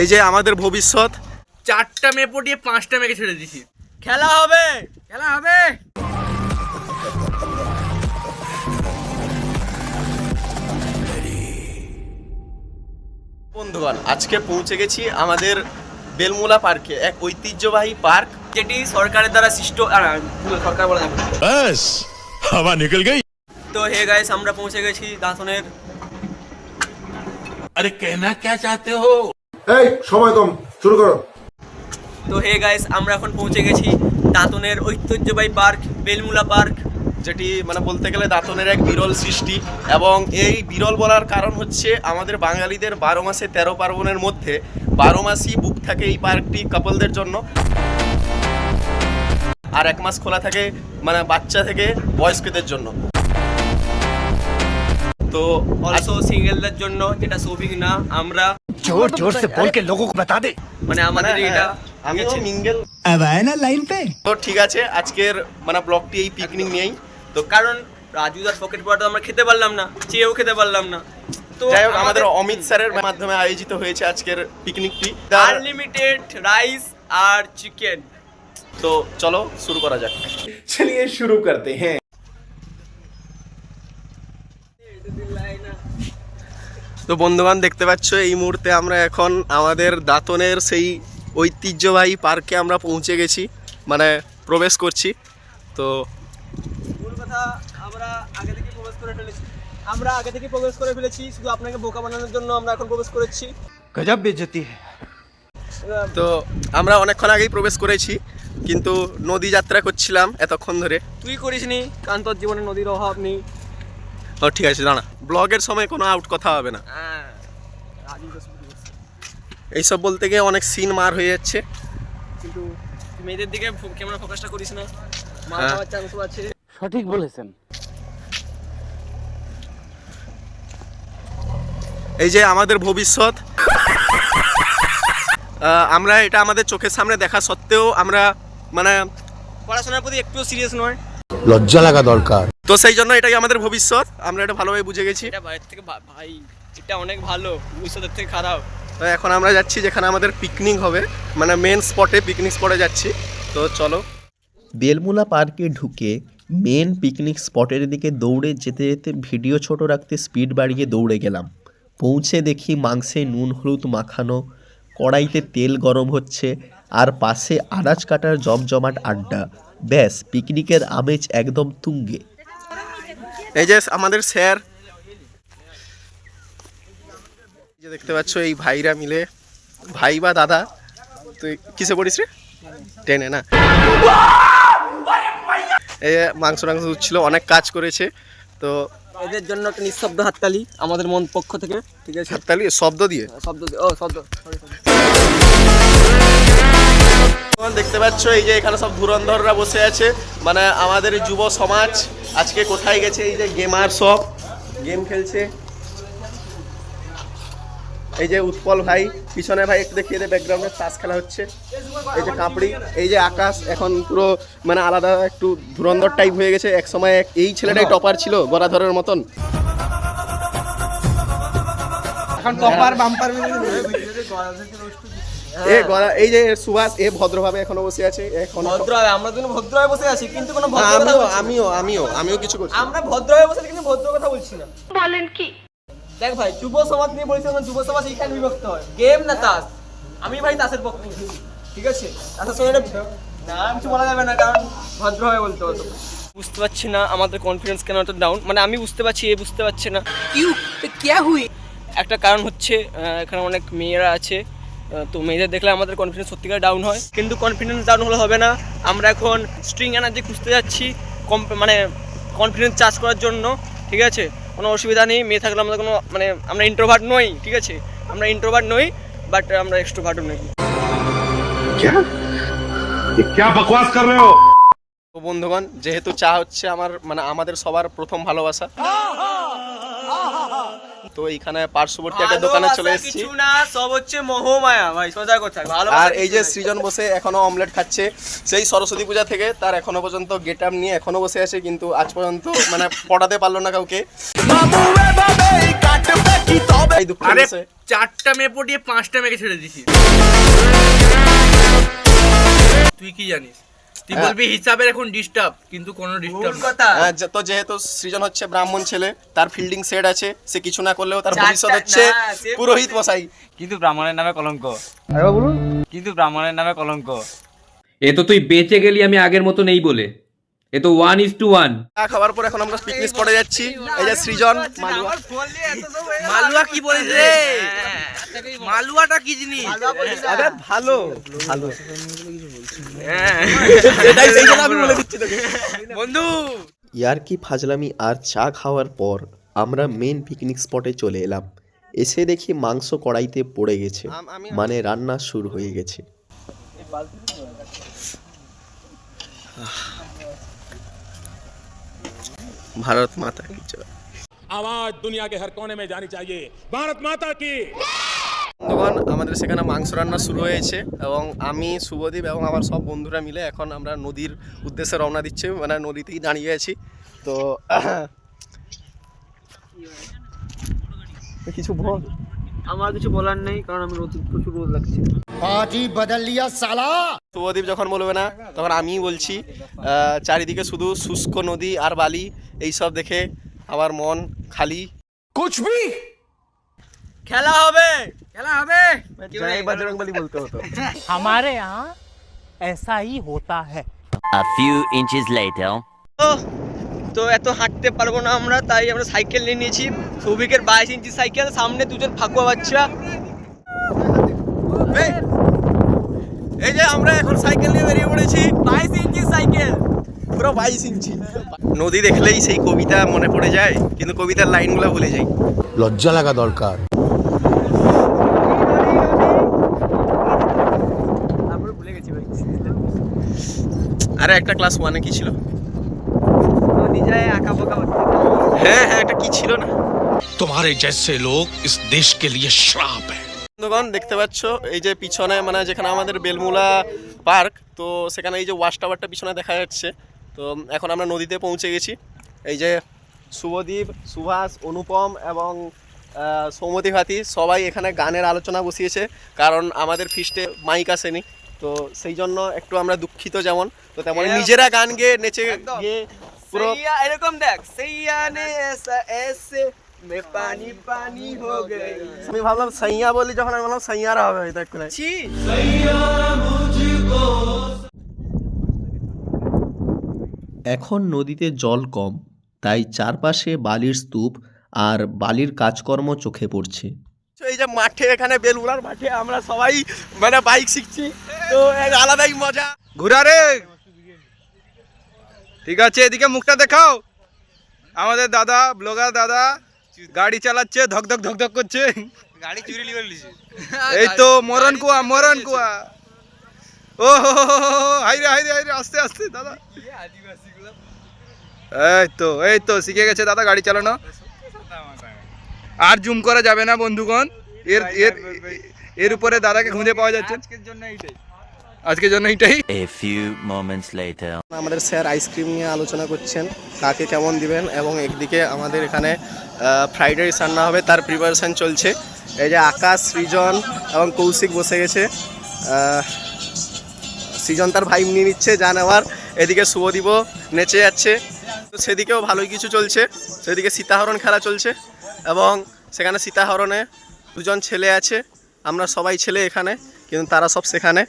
এই যে আমাদের ভবিষ্যৎ। চারটা মেয়ে পটিয়ে পাঁচটা মেয়েকে ছেড়ে দিছি। খেলা হবে! খেলা হবে! বন্ধুগণ আজকে পৌঁছে গেছি আমাদের বেলমুলা পার্কে এক ঐতিহ্যবাহী পার্ক। যেটি সরকারের দ্বারা সৃষ্ট সরকার বলা যাবে বাস হাওয়া নিকল গই। তো হে গাইস আমরা পৌঁছে গেছি দাঁতনের আরে কেনা কে চাতে হো এই সময় কম শুরু করো। তো হে গাইস আমরা এখন পৌঁছে গেছি দাঁতনের ঐতিহ্যবাহী পার্ক বেলমুলা পার্ক। যেটি মানে বলতে গেলে দাঁতনের এক বিরল সৃষ্টি এবং এই বিরল বলার কারণ হচ্ছে আমাদের বাঙালিদের বারো মাসে তেরো পার্বণের মধ্যে বারো মাসই বুক থাকে এই পার্কটি কাপলদের জন্য। আর এক মাস খোলা থাকে মানে বাচ্চা থেকে বয়স্কদের জন্য। তো অলসো সিঙ্গেলদের জন্য যেটা সৌভিক না আমরা জোর জোর সে বল কে লোগো বাতা দে মানে আমাদের হ্যাঁ, এটা আমি তো মিঙ্গেল আবায় না লাইন পে তো ঠিক আছে আজকের মানে ব্লগটি এই পিকনিক নিয়েই। তো কারণ রাজু দার পকেট পড়া তো আমরা খেতে পারলাম না চেয়েও খেতে পারলাম না। তো আমাদের অমিত স্যারের মাধ্যমে আয়োজিত হয়েছে আজকের পিকনিকটি আনলিমিটেড রাইস আর চিকেন তো চলো শুরু করা যাক। চলিয়ে শুরু করতে হ্যাঁ। তো বন্ধুবান দেখতে পাচ্ছ এই মুহূর্তে আমরা এখন আমাদের দাঁতনের সেই ঐতিহ্যবাহী পার্কে আমরা পৌঁছে গেছি মানে প্রবেশ করছি। তো কথা আমরা আগে থেকে প্রবেশ করে ফেলেছি। আমরা আগে থেকে প্রবেশ করে ফেলেছি শুধু আপনাকে বোকা বানানোর জন্য আমরা এখন প্রবেশ করেছি। গজব বেজতি তো আমরা অনেকক্ষণ আগেই প্রবেশ করেছি কিন্তু নদী যাত্রা করছিলাম এতক্ষণ ধরে। তুই করিসনি কারণ তোর জীবনে নদীর অভাব নেই। ও ঠিক আছে দাঁড়া। ব্লগের সময় কোনো আউট কথা হবে না। হ্যাঁ। এইসব বলতে গিয়ে অনেক সিন মার হয়ে যাচ্ছে। কিন্তু মেয়েদের দিকে ক্যামেরা ফোকাসটা করিস না। মার হ্যাঁ। চান্সও আছে। সঠিক বলেছেন। এই যে আমাদের ভবিষ্যৎ আমরা এটা আমাদের চোখের সামনে দেখা সত্ত্বেও আমরা মানে পড়াশোনার প্রতি একটু সিরিয়াস নয়। লজ্জা লাগা দরকার। তো সেই জন্য এটাই আমাদের ভবিষ্যৎ। আমরা এটা ভালোভাবে বুঝে গেছি। এটা বাইরের থেকে ভাই এটা অনেক ভালো। ভবিষ্যতের থেকে খারাপ। তো এখন আমরা যাচ্ছি যেখানে আমাদের পিকনিক হবে। মানে মেন স্পটে পিকনিক স্পটে যাচ্ছি। তো চলো। বেলমুলা পার্কে ঢুকে মেন পিকনিক স্পটের দিকে দৌড়ে যেতে যেতে ভিডিও ছোট রাখতে স্পিড বাড়িয়ে দৌড়ে গেলাম। পৌঁছে দেখি মাংসে নুন হলুদ মাখানো কড়াইতে তেল গরম হচ্ছে আর পাশে আনাজ কাটার জমজমাট আড্ডা। ব্যাস পিকনিকের আমেজ একদম তুঙ্গে। এই যে আমাদের স্যার। যে দেখতে পাচ্ছ এই ভাইরা মিলে ভাই বা দাদা তুই কিসে পড়িস রে? টেনে না? এই যে মাংস টাংস উঠছিল অনেক কাজ করেছে তো এদের জন্য একটা নিঃশব্দ হাততালি আমাদের মন পক্ষ থেকে ঠিক আছে? হাততালি শব্দ দিয়ে? শব্দ দিয়ে- ও শব্দ। তোমরা দেখতে পাচ্ছ এই যে এখানে সব ধুরন্ধররা বসে আছে। মানে আমাদের যুব সমাজ আজকে কোথায় গেছে? এই যে গেমার সব। গেম খেলছে। এই যে উৎপল ভাই, পিছনে ভাই একটু দেখিয়ে দে ব্যাকগ্রাউন্ডে তাস খেলা হচ্ছে। এই যে কাপড়ি, এই যে আকাশ, এখন পুরো মানে আলাদা একটু ধুরন্ধর টাইপ হয়ে গেছে। এক সময় এই ছেলেটাই টপার ছিল গরাধরের মতন। এখন টপার বাম্পার এ গরা এই যে সুভাষ এ ভদ্রভাবে এখনও বসে আছে এখন ভদ্র হবে আমরা দুজন ভদ্র হয়ে বসে আছি কিন্তু কোনো ভদ্র কথা আমিও বলছি আমিও আমিও আমিও কিছু করছি আমরা ভদ্র হয়ে বসে আছি কিন্তু ভদ্র কথা বলছি না। বলেন কি? দেখ ভাই যুব সমাজ নিয়ে বলছি আমরা যুব সমাজ এইখানে বিভক্ত হয়। গেম না তাস? আমি ভাই তাসের পক্ষে ঠিক আছে? তাসের সঙ্গে না কিছু বলা যাবে না কারণ ভদ্র হয়ে বলতে হতো বুঝতে পারছি না আমাদের কনফিডেন্স কেন এত ডাউন মানে আমি বুঝতে পারছি এ বুঝতে পারছে না। কিউ কে হুই? একটা কারণ হচ্ছে আহ, এখানে অনেক মেয়েরা আছে। তো মেয়েদের দেখলে আমাদের কনফিডেন্স সত্যিকার ডাউন হয়। কিন্তু কনফিডেন্স ডাউন হলে হবে না। আমরা এখন স্ট্রিং এনার্জি খুঁজতে যাচ্ছি কম মানে কনফিডেন্স চার্জ করার জন্য ঠিক আছে? কোনো অসুবিধা নেই। মেয়ে থাকলে আমাদের কোনো মানে আমরা ইন্ট্রোভার্ট নই ঠিক আছে? আমরা ইন্ট্রোভার্ট নই বাট আমরা এক্সট্রোভার্টও নই। বন্ধুগণ যেহেতু চা হচ্ছে আমার মানে আমাদের সবার প্রথম ভালোবাসা। তো এইখানে পার্শ্ববর্তী একটা দোকানে চলে এসেছি। কিছু না সব হচ্ছে মোহমায়া ভাই সোজা কথা ভালোবাসা আর এই যে সৃজন বসে এখনও অমলেট খাচ্ছে সেই সরস্বতী পূজা থেকে তার এখনও পর্যন্ত গেট আপ নিয়ে এখনও বসে আছে কিন্তু আজ পর্যন্ত মানে পড়াতে পারল না কাউকে। আরে চারটা মেয়ে পটিয়ে পাঁচটা মেয়েকে ছেড়ে দিছি তুই কি জানিস? তুই হ্যাঁ। বলবি হিসাবের এখন ডিস্টার্ব কিন্তু কোনো ডিস্টার্ব কথা। হ্যাঁ, তো যেহেতু সৃজন হচ্ছে ব্রাহ্মণ ছেলে তার ফিল্ডিং সেট আছে সে কিছু না করলেও তার ভবিষ্যৎ হচ্ছে পুরোহিত মশাই। কিন্তু ব্রাহ্মণের নামে কলঙ্ক। কিন্তু ব্রাহ্মণের নামে কলঙ্ক। এ তো তুই বেঁচে গেলি আমি আগের মতো নেই বলে। এ তো ওয়ান ইজ টু ওয়ান চা খাওয়ার পর এখন আমরা পিকনিক স্পটে যাচ্ছি। এই যে সৃজন মালুয়া। মালুয়া কি বলিস রে? মালুয়াটা কি জিনিস আরে ভালো ভালো হ্যাঁ। সেটাই সেই জন্য আমি বলে দিচ্ছি তোকে বন্ধু ইয়ার কি ফাজলামি আর চা খাওয়ার পর আমরা মেন পিকনিক স্পটে চলে এলাম এসে দেখি মাংস কড়াইতে পড়ে গেছে আম- আমি মানে রান্না শুরু হয়ে গেছে ভারত মাতা কি জয় आवाज दुनिया के हर कोने में जानी चाहिए भारत माता की বন্ধুগণ আমাদের সেখানে মাংস রান্না শুরু হয়েছে এবং আমি শুভদীপ এবং আমার সব বন্ধুরা মিলে এখন আমরা নদীর উদ্দেশ্যে রওনা দিচ্ছি মানে নদীতেই দাঁড়িয়ে আছি। তো কিছু বল। আমার কিছু বলার নেই কারণ আমি রোদ প্রচুর রোদ লাগছে। পার্টি বদল লিয়া সালা। শুভদীপ যখন বলবে না তখন আমি বলছি চারিদিকে শুধু শুষ্ক নদী আর বালি এই সব দেখে আমার মন খালি। কুচবি খেলা হবে! খেলা হবে জয় বজরং বলি বলতে হতো हमारे यहाँ ऐसा ही होता है A few inches later তো তো এত হাঁটতে পারবো না আমরা তাই আমরা সাইকেল নিয়ে নিয়েছি সৌভিকের বাইশ ইঞ্চি সাইকেল সামনে দুজন ফাঁকুয়া বাচ্চা এই, এই যে আমরা এখন সাইকেল নিয়ে বেরিয়ে পড়েছি বাইশ ইঞ্চি সাইকেল পুরো বাইশ ইঞ্চি নদী দেখলেই সেই কবিতা মনে পড়ে যায় কিন্তু কবিতার লাইনগুলো ভুলে যাই লজ্জা লাগা দরকার আরে একটা ক্লাস ওয়ানে কি ছিল? হ্যাঁ হ্যাঁ একটা কি ছিল না? তোমারে জেসে লোক ইস দেশ কে লিয়ে শ্রাপ হ্যায়। বন্ধুগণ দেখতে পাচ্ছ এই যে পিছনে মানে যেখানে আমাদের বেলমুলা পার্ক তো সেখানে এই যে ওয়াশ টাওয়ারটা পিছনে দেখা যাচ্ছে। তো এখন আমরা নদীতে পৌঁছে গেছি। এই যে শুভদীপ সুভাষ অনুপম এবং সৌমতি ভাতি সবাই এখানে গানের আলোচনা বসিয়েছে। কারণ আমাদের ফিস্টে মাইক আসেনি। তো সেই জন্য একটু আমরা দুঃখিত যেমন তো তেমন নিজেরা গান গেয়ে নেচে। গিয়ে পুরো এরকম দেখ সৈয়া নে এসা এসে মে পানি পানি হো গই আমি ভাবলাম সাইয়া বলি যখন আমি ভাবলাম সাইয়ারা হবে হয়তো একটু ছি। এখন নদীতে জল কম তাই চারপাশে বালির স্তূপ আর বালির কাজকর্ম চোখে পড়ছে। তো এই যে মাঠে এখানে বেলুড়ার মাঠে আমরা সবাই মানে বাইক শিখছি। তো এক আলাদাই মজা। ঘুরা রে। ঠিক আছে এদিকে মুখটা দেখাও। আমাদের দাদা ব্লগার দাদা গাড়ি চালাচ্ছে ধক ধক ধক ধক করছে। গাড়ি চুরি লিয়ে লিছে এই তো মরণ কুয়া মরণ কুয়া। ও হো হো হো হো, হাইরে হাইরে হাইরে আস্তে আস্তে দাদা। এই তো এই তো শিখে গেছে দাদা গাড়ি চালানো। আর জুম করা যাবে না বন্ধুগণ। এর এর এর উপরে দাদাকে খুঁজে পাওয়া যাচ্ছে। আজকের জন্য এইটাই। আজকের জন্য এইটাই A few moments later. আমাদের স্যার আইসক্রিম নিয়ে আলোচনা করছেন কাকে কেমন দিবেন এবং একদিকে আমাদের এখানে ফ্রাইড রাইস রান্না হবে তার প্রিপারেশন চলছে। এই যে আকাশ সৃজন এবং কৌশিক বসে গেছে। সৃজন তার ভাই নিয়ে নিচ্ছে যা নেওয়ার। এদিকে শুভদীপও নেচে যাচ্ছে। তো সেদিকেও ভালোই কিছু চলছে। সেদিকে সীতাহরণ খেলা চলছে এবং সেখানে সীতাহরণে দুজন ছেলে আছে। আমরা সবাই ছেলে এখানে কিন্তু তারা সব সেখানে।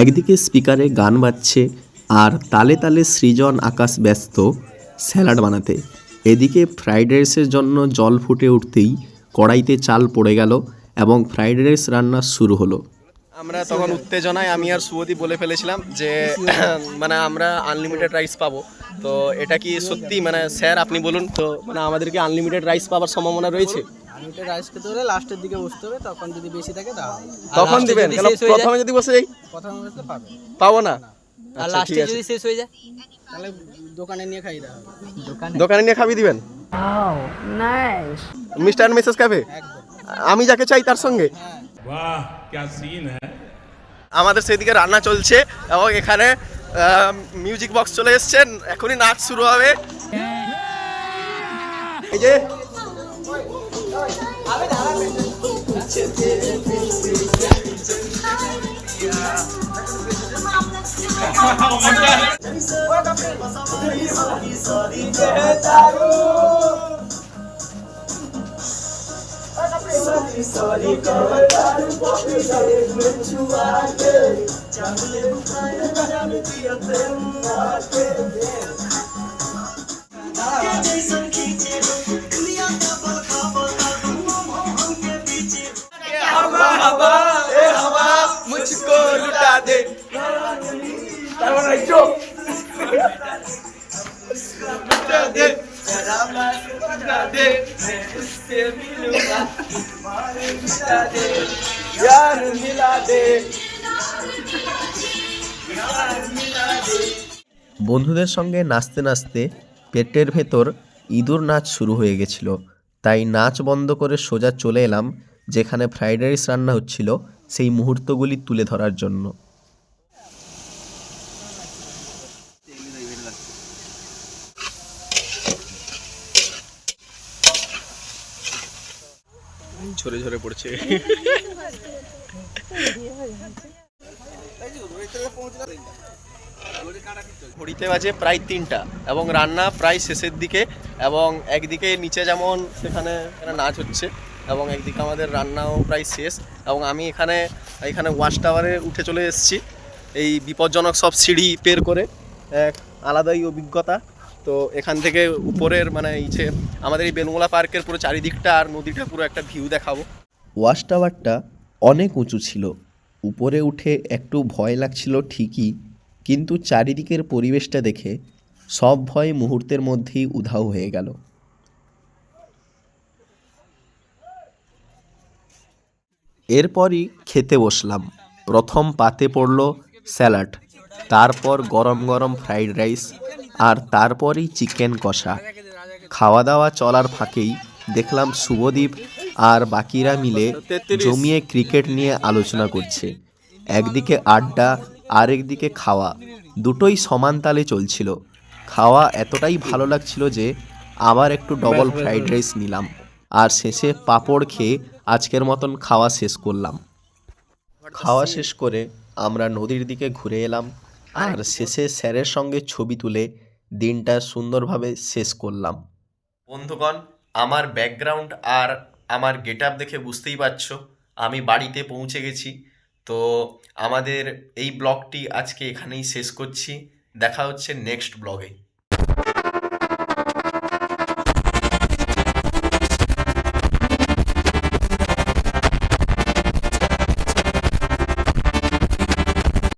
একদিকে স্পিকারে গান বাজছে আর তালে তালে সৃজন আকাশ ব্যস্ত স্যালাড বানাতে। এদিকে ফ্রাইড রাইসের জন্য জল ফুটে উঠতেই কড়াইতে চাল পড়ে গেল এবং ফ্রাইড রাইস রান্না শুরু হলো। আমরা তখন উত্তেজনায় আমি আর সুবদি বলে ফেলেছিলাম যে মানে আমরা আনলিমিটেড রাইস পাবো। তো এটা কি সত্যি? মানে স্যার, আপনি বলুন। তো মানে আমাদের কি আনলিমিটেড রাইস পাওয়ার সম্ভাবনা রয়েছে? আর লাস্টের দিকে বসতে হবে তখন যদি বেশি থাকে তখন দিবেন কেন প্রথমে যদি বসে যাই? প্রথমে পাবে। পাবো না? আচ্ছা, আর লাস্টে যদি শেষ হয়ে যায় তাহলে দোকানে নিয়ে খাই দাও। দোকানে? নিয়ে খাবি দিবেন? Nice Mr Mrs cafe? আমি যাকে চাই তার সঙ্গে। হ্যাঁ। বাহ কি সিন হ্যায় আমাদের সেদিকে রান্না চলছে এবং এখানে মিউজিক বক্স চলে এসছেন এখনই নাচ শুরু হবে। এই যে Sorry, sorry, um pouco sorry. Sorry, sorry, me lembro sorry. मिलूंगा लुटा दे यार मिला दे বন্ধুদের সঙ্গে নাচতে নাচতে পেটের ভেতর ইঁদুর নাচ শুরু হয়ে গেছিল তাই নাচ বন্ধ করে সোজা চলে এলাম যেখানে ফ্রাইড রাইস রান্না হচ্ছিল সেই মুহূর্তগুলি তুলে ধরার জন্য। ঝরে ঝরে পড়ছে। ঘড়িতে বাজে প্রায় তিনটা এবং রান্না প্রায় শেষের দিকে এবং একদিকে নিচে যেমন সেখানে নাচ হচ্ছে। এবং একদিকে আমাদের রান্নাও প্রায় শেষ এবং আমি এখানে এখানে ওয়াচ টাওয়ারে উঠে চলে এসেছি। এই বিপজ্জনক সব সিঁড়ি পের করে এক আলাদাই অভিজ্ঞতা। তো এখান থেকে উপরের মানে এই যে আমাদের এই বেলমোলা পার্কের পুরো চারিদিকটা আর নদীটা পুরো একটা ভিউ দেখাবো। ওয়াশ টাওয়ারটা অনেক উঁচু ছিল। উপরে উঠে একটু ভয় লাগছিল ঠিকই, কিন্তু চারিদিকের পরিবেশটা দেখে সব ভয় মুহূর্তের মধ্যেই উধাও হয়ে গেল। এরপরই খেতে বসলাম। প্রথম পাতে পড়ল স্যালাড, তারপর গরম গরম ফ্রাইড রাইস, আর তারপরই চিকেন কষা। খাওয়া দাওয়া চলার ফাঁকেই দেখলাম শুভদীপ আর বাকিরা মিলে জমিয়ে ক্রিকেট নিয়ে আলোচনা করছে। একদিকে আড্ডা আর একদিকে খাওয়া, দুটোই সমান তালে চলছিল। খাওয়া এতটাই ভালো লাগছিল যে আবার একটু ডবল ফ্রাইড রাইস নিলাম। আর শেষে পাঁপড় খেয়ে আজকের মতন খাওয়া শেষ করলাম। খাওয়া শেষ করে আমরা নদীর দিকে ঘুরে এলাম আর শেষে স্যারের সঙ্গে ছবি তুলে দিনটা সুন্দরভাবে শেষ করলাম। বন্ধুগণ আমার ব্যাকগ্রাউন্ড আর আমার গেট আপ দেখে বুঝতেই পারছ আমি বাড়িতে পৌঁছে গেছি। তো আমাদের এই ব্লগটি আজকে এখানেই শেষ করছি। দেখা হচ্ছে নেক্সট ব্লগে।